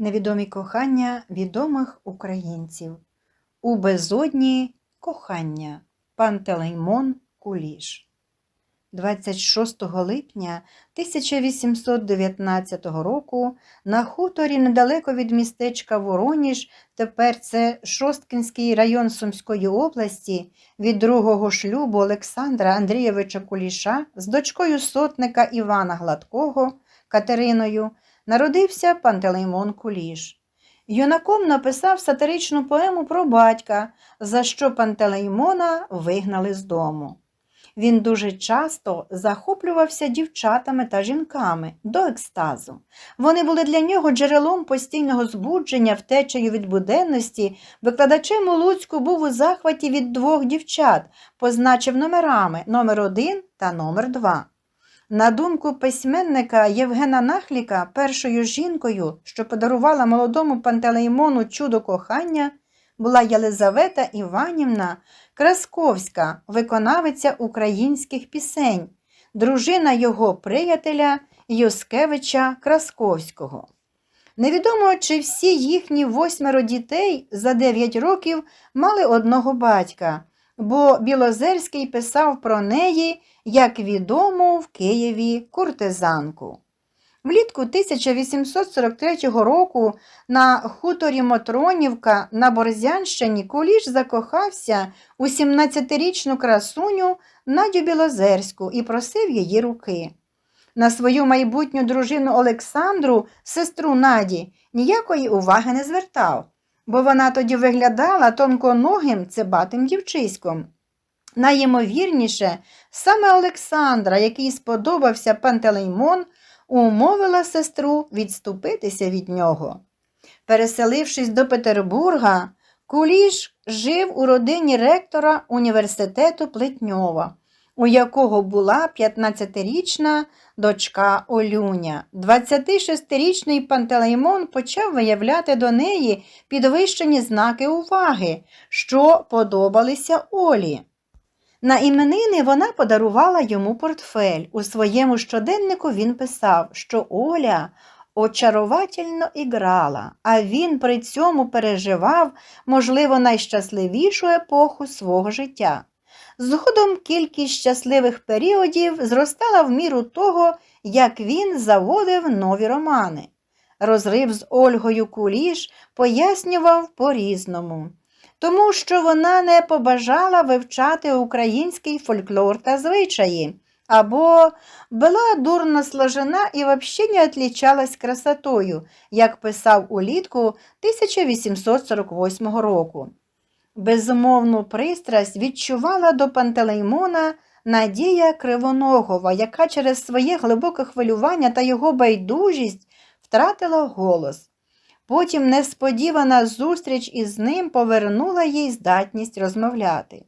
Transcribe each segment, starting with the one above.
Невідомі кохання відомих українців. У безодні кохання. Пантелеймон Куліш. 26 липня 1819 року на хуторі недалеко від містечка Вороніж, тепер це Шосткинський район Сумської області, від другого шлюбу Олександра Андрійовича Куліша з дочкою сотника Івана Гладкого Катериною народився Пантелеймон Куліш. Юнаком написав сатиричну поему про батька, за що Пантелеймона вигнали з дому. Він дуже часто захоплювався дівчатами та жінками до екстазу. Вони були для нього джерелом постійного збудження, втечею від буденності. Викладачем у Луцьку був у захваті від двох дівчат, позначив номерами номер один та номер два. На думку письменника Євгена Нахліка, першою жінкою, що подарувала молодому Пантелеймону чудо кохання, була Єлизавета Іванівна Красковська, виконавиця українських пісень, дружина його приятеля Йоскевича Красковського. Невідомо, чи всі їхні восьмеро дітей за дев'ять років мали одного батька, бо Білозерський писав про неї як відому в Києві куртизанку. Влітку 1843 року на хуторі Мотронівка на Борзянщині Куліш закохався у 17-річну красуню Надю Білозерську і просив її руки. На свою майбутню дружину Олександру, сестру Наді, ніякої уваги не звертав, бо вона тоді виглядала тонконогим цибатим дівчиськом. Найімовірніше, саме Олександра, який сподобався Пантелеймон, умовила сестру відступитися від нього. Переселившись до Петербурга, Куліш жив у родині ректора університету Плетньова, у якого була 15-річна дочка Олюня. 26-річний Пантелеймон почав виявляти до неї підвищені знаки уваги, що подобалися Олі. На іменини вона подарувала йому портфель. У своєму щоденнику він писав, що Оля очаровательно іграла, а він при цьому переживав, можливо, найщасливішу епоху свого життя. Згодом кількість щасливих періодів зростала в міру того, як він заводив нові романи. Розрив з Ольгою Куліш пояснював по-різному тому що вона не побажала вивчати український фольклор та звичаї, або була дурно сложена і взагалі не отлічалась красотою, як писав улітку 1848 року. Безумовну пристрасть відчувала до Пантелеймона Надія Кривоногова, яка через своє глибоке хвилювання та його байдужість втратила голос. Потім несподівана зустріч із ним повернула їй здатність розмовляти.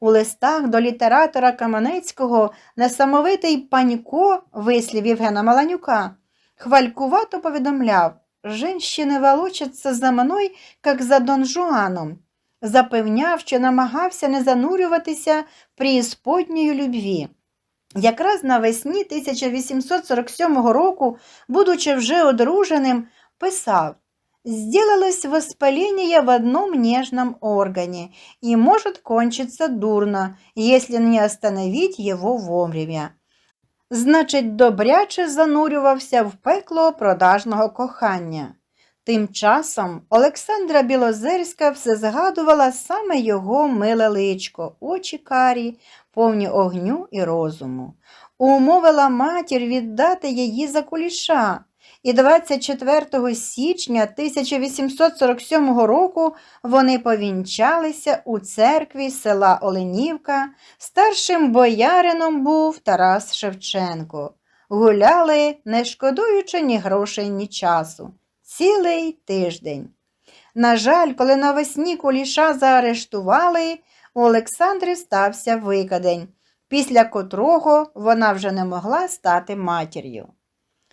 У листах до літератора Каманецького несамовитий панько, вислів Євгена Маланюка, хвалькувато повідомляв «Женщини волочаться за мною, як за Дон Жуаном», запевняв, що намагався не занурюватися преісподньої любві. Якраз навесні 1847 року, будучи вже одруженим, писав сделалось воспаление в одном нежном органе и может кончиться дурно, если не остановить его вовремя. Значить, добряче занурювався в пекло продажного кохання. Тим часом Олександра Білозерська все згадувала саме його миле личко, очі карі, повні огню і розуму. Умовила матір віддати її за куліша і 24 січня 1847 року вони повінчалися у церкві села Оленівка. Старшим боярином був Тарас Шевченко. Гуляли, не шкодуючи ні грошей, ні часу. Цілий тиждень. На жаль, коли навесні куліша заарештували, у Олександри стався викадень, після котрого вона вже не могла стати матір'ю.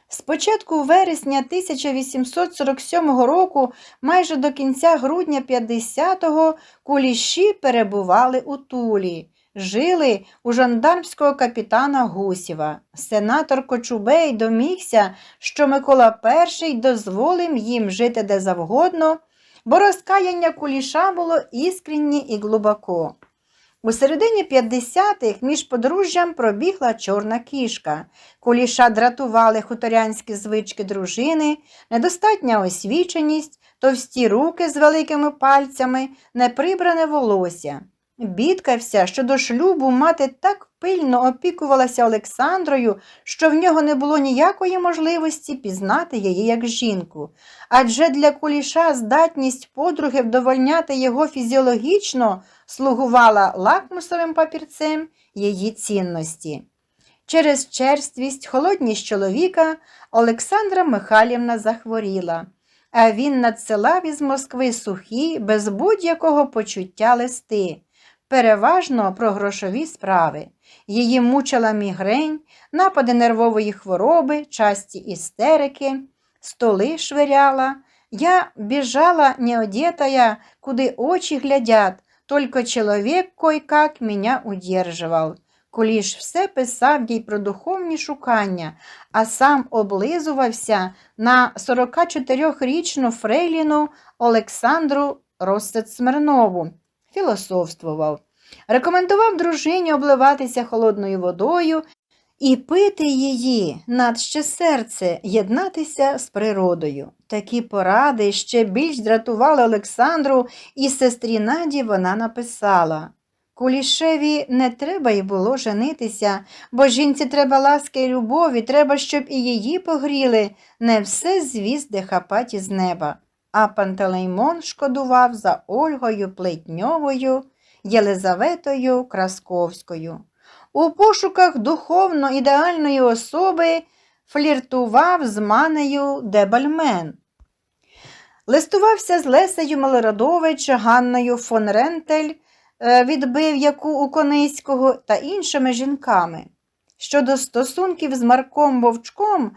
Спочатку вересня 1847 року, майже до кінця грудня 50-го, куліші перебували у Тулі. Жили у жандармського капітана Гусєва. Сенатор Кочубей домігся, що Микола І дозволив їм жити де завгодно, бо розкаяння куліша було іскренні і глибоко. У середині 50-х між подружжям пробігла чорна кішка. Куліша дратували хуторянські звички дружини, недостатня освіченість, товсті руки з великими пальцями, неприбране волосся. Бідкався, що до шлюбу мати так пильно опікувалася Олександрою, що в нього не було ніякої можливості пізнати її як жінку. Адже для куліша здатність подруги вдовольняти його фізіологічно слугувала лакмусовим папірцем її цінності. Через черствість, холодність чоловіка Олександра Михайлівна захворіла, а він надсилав із Москви сухі, без будь-якого почуття листи, переважно про грошові справи. Її мучила мігрень, напади нервової хвороби, часті істерики, столи швиряла. Я біжала неодетая, куди очі глядять, только чоловік кой-как меня удерживал. Куліш все писав їй про духовні шукання, а сам облизувався на 44-річну фрейліну Олександру Ростет-Смирнову, філософствував. Рекомендував дружині обливатися холодною водою і пити її, надще серце, єднатися з природою. Такі поради ще більш дратували Олександру, і сестрі Наді вона написала. Кулішеві не треба й було женитися, бо жінці треба ласки й любові, треба, щоб і її погріли, не все звізди хапать із неба. А Пантелеймон шкодував за Ольгою Плетньовою, Єлизаветою Красковською. У пошуках духовно ідеальної особи фліртував з манею Дебальмен. Листувався з Лесею Малорадович, Ганною фон Рентель, е, відбив яку у Кониського та іншими жінками. Щодо стосунків з Марком Вовчком,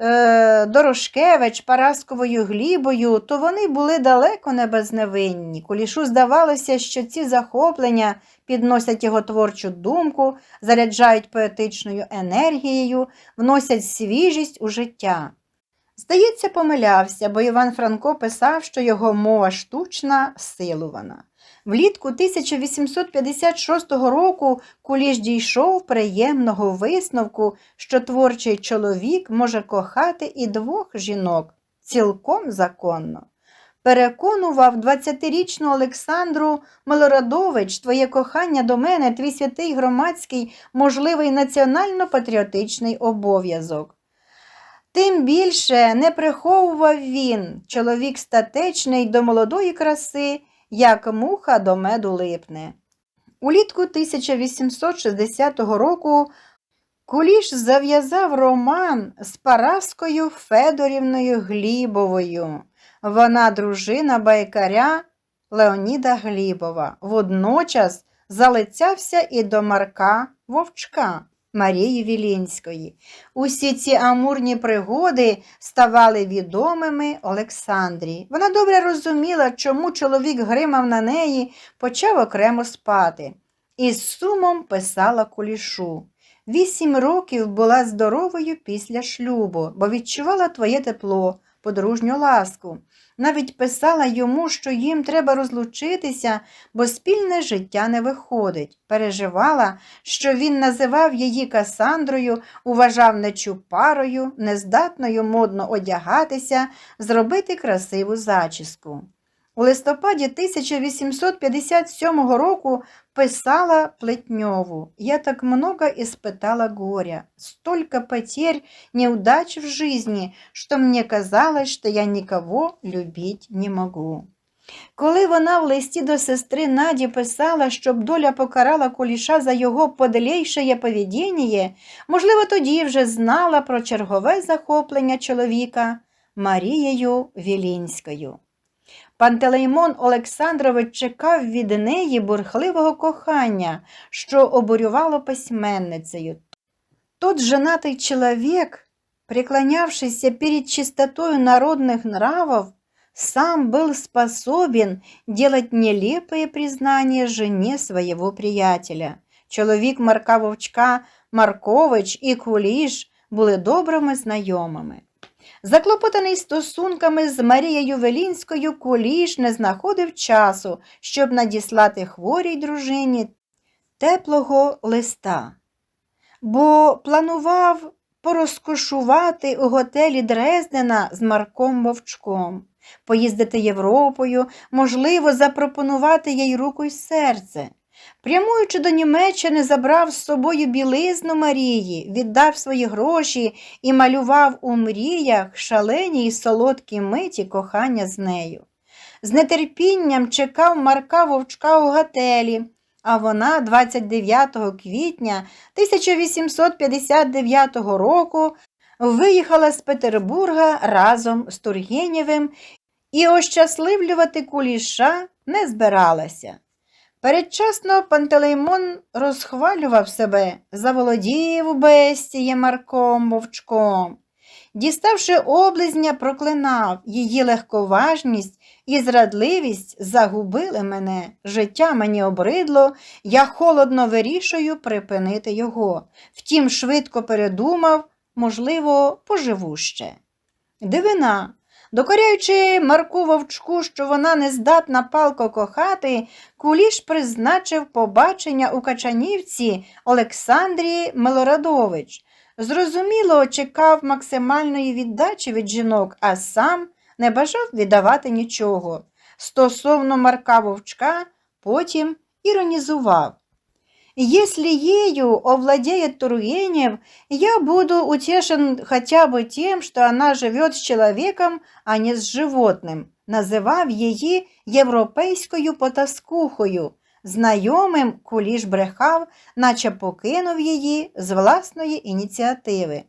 е, Дорошкевич, Парасковою Глібою, то вони були далеко не безневинні. Кулішу здавалося, що ці захоплення підносять його творчу думку, заряджають поетичною енергією, вносять свіжість у життя. Здається, помилявся, бо Іван Франко писав, що його мова штучна, силувана. Влітку 1856 року Куліш дійшов приємного висновку, що творчий чоловік може кохати і двох жінок цілком законно. Переконував 20-річну Олександру Милорадович, твоє кохання до мене, твій святий громадський, можливий національно-патріотичний обов'язок. Тим більше не приховував він, чоловік статечний до молодої краси, як муха до меду липне. Улітку 1860 року Куліш зав'язав роман з Параскою Федорівною Глібовою. Вона дружина байкаря Леоніда Глібова. Водночас залицявся і до Марка Вовчка Марії Вілінської. Усі ці амурні пригоди ставали відомими Олександрі. Вона добре розуміла, чому чоловік гримав на неї, почав окремо спати. І з сумом писала кулішу. Вісім років була здоровою після шлюбу, бо відчувала твоє тепло, подружню ласку. Навіть писала йому, що їм треба розлучитися, бо спільне життя не виходить. Переживала, що він називав її Касандрою, уважав нечупарою, нездатною модно одягатися, зробити красиву зачіску. У листопаді 1857 року писала Плетньову «Я так много испытала горя, столько потерь, неудач в жизни, что мне казалось, что я никого любить не могу». Коли вона в листі до сестри Наді писала, щоб доля покарала куліша за його подлейшее поведіння, можливо, тоді вже знала про чергове захоплення чоловіка Марією Вілінською. Пантелеймон Олександрович чекав від неї бурхливого кохання, що обурювало письменницею. Тот женатий чоловік, преклонявшийся перед чистотою народных нравов, сам был способен делать нелепые признания жене своего приятеля. Чоловік Марка Вовчка Маркович і Куліш були добрими знайомими. Заклопотаний стосунками з Марією Велінською, Куліш не знаходив часу, щоб надіслати хворій дружині теплого листа, бо планував порозкошувати у готелі Дрездена з Марком Вовчком, поїздити Європою, можливо, запропонувати їй руку й серце. Прямуючи до Німеччини, забрав з собою білизну Марії, віддав свої гроші і малював у мріях шалені й солодкі миті кохання з нею. З нетерпінням чекав Марка Вовчка у готелі, а вона 29 квітня 1859 року виїхала з Петербурга разом з Тургенєвим і ощасливлювати куліша не збиралася. Передчасно Пантелеймон розхвалював себе, заволодів бестіє Марком Вовчком. Діставши облизня, проклинав її легковажність і зрадливість загубили мене, життя мені обридло, я холодно вирішую припинити його. Втім, швидко передумав, можливо, поживу ще. Дивина, докоряючи Марку Вовчку, що вона не здатна палко кохати, Куліш призначив побачення у Качанівці Олександрії Милорадович. Зрозуміло, чекав максимальної віддачі від жінок, а сам не бажав віддавати нічого. Стосовно Марка Вовчка потім іронізував. Если ею овладеет Тургенев, я буду утешен хотя бы тем, что она живет с человеком, а не з животним. Називав її європейською потаскухою. Знайомим куліш брехав, наче покинув її з власної ініціативи.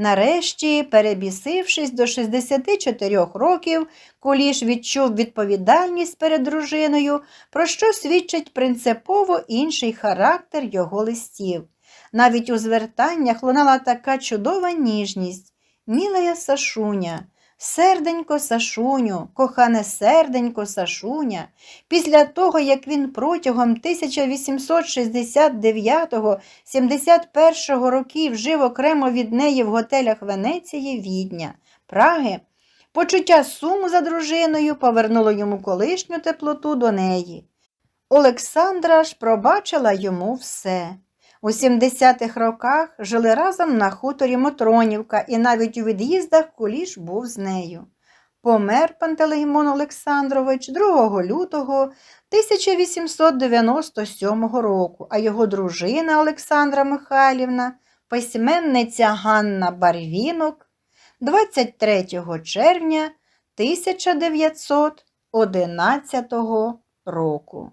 Нарешті, перебісившись до 64 років, Куліш відчув відповідальність перед дружиною, про що свідчить принципово інший характер його листів. Навіть у звертаннях лунала така чудова ніжність. Мілая Сашуня, серденько Сашуню, кохане серденько Сашуня. Після того, як він протягом 1869-71 років жив окремо від неї в готелях Венеції, Відня, Праги, почуття суму за дружиною повернуло йому колишню теплоту до неї. Олександра ж пробачила йому все. У 70-х роках жили разом на хуторі Мотронівка, і навіть у від'їздах Куліш був з нею. Помер Пантелеймон Олександрович 2 лютого 1897 року, а його дружина Олександра Михайлівна, письменниця Ганна Барвінок 23 червня 1911 року.